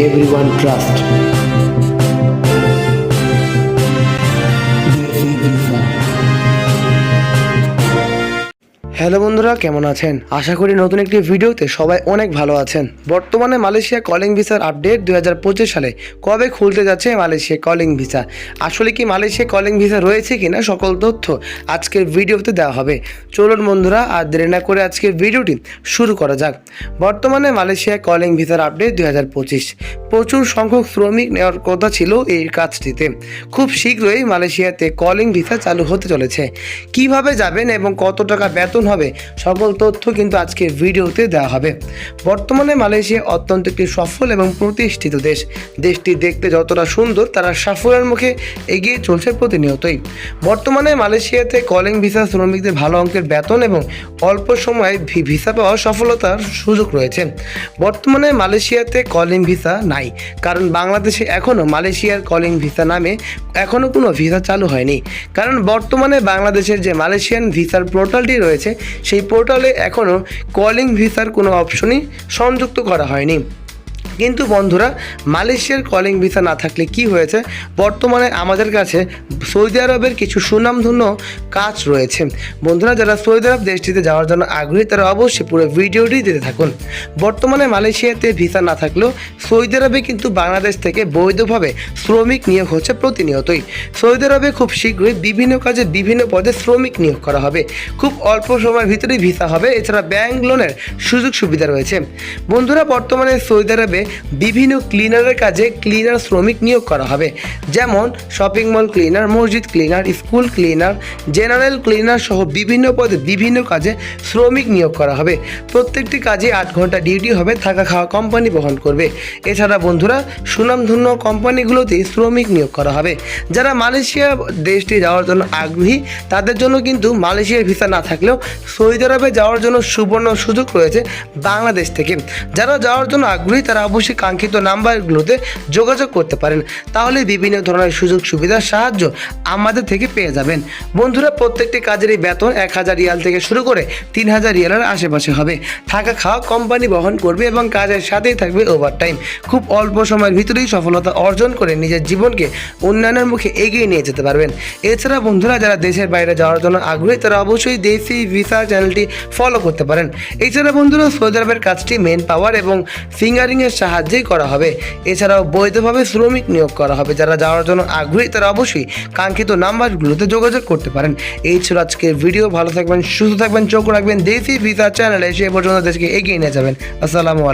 everyone trusts. Hello বন্ধুরা, কেমন আছেন? আশা করি নতুন একটি ভিডিওতে সবাই অনেক ভালো আছেন। বর্তমানে মালয়েশিয়া কলিং ভিসার আপডেট দু হাজার পঁচিশ সালে। কবে খুলতে যাচ্ছে মালয়েশিয়া কলিং ভিসা আসলে কি মালয়েশিয়া কলিং ভিসা রয়েছে কি না সকল তথ্য আজকের ভিডিওতে দেওয়া হবে। চলুন বন্ধুরা, আর দেরি না করে আজকের ভিডিওটি শুরু করা যাক। বর্তমানে মালয়েশিয়া কলিং ভিসার আপডেট দু হাজার পঁচিশ। প্রচুর সংখ্যক শ্রমিক নেওয়ার কথা ছিল এই কাজটিতে। খুব শীঘ্রই মালয়েশিয়াতে কলিং ভিসা চালু হতে চলেছে। কীভাবে যাবেন এবং কত টাকা বেতন হবে। সকল তথ্য কিন্তু আজকে ভিডিওতে দেওয়া হবে। বর্তমানে মালয়েশিয়া অত্যন্ত একটি সফল এবং প্রতিষ্ঠিত দেশ। দেশটি দেখতে যতটা সুন্দর, তারা সাফল্যের মুখে এগিয়ে চলছে প্রতিনিয়তই। বর্তমানে মালয়েশিয়াতে কলিং ভিসা শ্রমিকদের ভালো অঙ্কের বেতন এবং অল্প সময়ে ভিসা পাওয়ার সফলতার সুযোগ রয়েছে। বর্তমানে মালয়েশিয়াতে কলিং ভিসা নাই, কারণ বাংলাদেশে এখনও মালয়েশিয়ার কলিং ভিসা নামে এখনও কোনো ভিসা চালু হয়নি। কারণ বর্তমানে বাংলাদেশের যে মালয়েশিয়ান ভিসার পোর্টালটি রয়েছে সেই পোর্টালে এখনও কলিং ভিসার কোনো অপশনই সংযুক্ত করা হয়নি। কিন্তু বন্ধুরা, মালয়েশিয়ার কলিং ভিসা না থাকলে কি হয়েছে? বর্তমানে আমাদের কাছে সৌদি আরবের কিছু সুনামধন্য কাজ রয়েছে। বন্ধুরা, যারা সৌদি আরব দেশটিতে যাওয়ার জন্য আগ্রহী, তারা অবশ্যই পুরো ভিডিওটি দিতে থাকুন। বর্তমানে মালয়েশিয়াতে ভিসা না থাকলেও সৌদি আরবে কিন্তু বাংলাদেশ থেকে বৈধভাবে শ্রমিক নিয়োগ হচ্ছে প্রতিনিয়তই। সৌদি আরবে খুব শীঘ্রই বিভিন্ন কাজে বিভিন্ন পদে শ্রমিক নিয়োগ করা হবে। খুব অল্প সময়ের ভিতরেই ভিসা হবে। এছাড়া ব্যাংক লোনের সুযোগ সুবিধা রয়েছে। বন্ধুরা, বর্তমানে সৌদি আরবে বিভিন্ন ক্লিনারের কাজে ক্লিনার শ্রমিক নিয়োগ করা হবে। যেমন শপিং মল ক্লিনার মসজিদ cleaner school cleaner general cleaner সহ বিভিন্ন পদে বিভিন্ন কাজে শ্রমিক নিয়োগ করা হবে। প্রত্যেকটি কাজে আট ঘণ্টা ডিউটি হবে, থাকা খাওয়া কোম্পানি বহন করবে। এছাড়া বন্ধুরা, সুনামধন্য কোম্পানিগুলোতে শ্রমিক নিয়োগ করা হবে। যারা মালয়েশিয়া দেশটি যাওয়ার জন্য আগ্রহী, তাদের জন্য কিন্তু মালয়েশিয়ার ভিসা না থাকলেও সৌদি আরবে যাওয়ার জন্য সুবর্ণ সুযোগ রয়েছে বাংলাদেশ থেকে। যারা যাওয়ার জন্য আগ্রহী, তারা অবশ্যই কাঙ্ক্ষিত নাম্বারগুলোতে যোগাযোগ করতে পারেন। তাহলে বিভিন্ন ধরনের সুযোগ সুবিধা, সাহায্য আমাদের থেকে পেয়ে যাবেন। বন্ধুরা, প্রত্যেকটি কাজেরই বেতন এক হাজার রিয়াল থেকে শুরু করে তিন হাজার রিয়ালের আশেপাশে হবে। থাকা খাওয়া কোম্পানি বহন করবে এবং কাজের সাথেই থাকবে ওভারটাইম খুব অল্প সময়ের ভিতরেই সফলতা অর্জন করে নিজের জীবনকে উন্নয়নের মুখে এগিয়ে নিয়ে যেতে পারবেন। এছাড়া বন্ধুরা, যারা দেশের বাইরে যাওয়ার জন্য আগ্রহী, তারা অবশ্যই দেশি ভিসা চ্যানেলটি ফলো করতে পারেন। এছাড়া বন্ধুরা সৌদি আরবের কাজটি মেন পাওয়ার এবং ফিঙ্গারিংয়ের সাহায্যেই করা হবে। এছাড়াও বৈধভাবে শ্রমিক নিয়োগ করা হবে। যারা যাওয়ার জন্য আগ্রহী, তারা অবশ্যই কাঙ্ক্ষিত নাম্বারগুলোতে যোগাযোগ করতে পারেন। এই ছিল আজকের ভিডিও। ভালো থাকবেন, সুস্থ থাকবেন, চোখ রাখবেন। দেশি ভিসা চ্যানেলে সে পর্যন্ত দেশকে এগিয়ে নিয়ে যাবেন। আসসালামু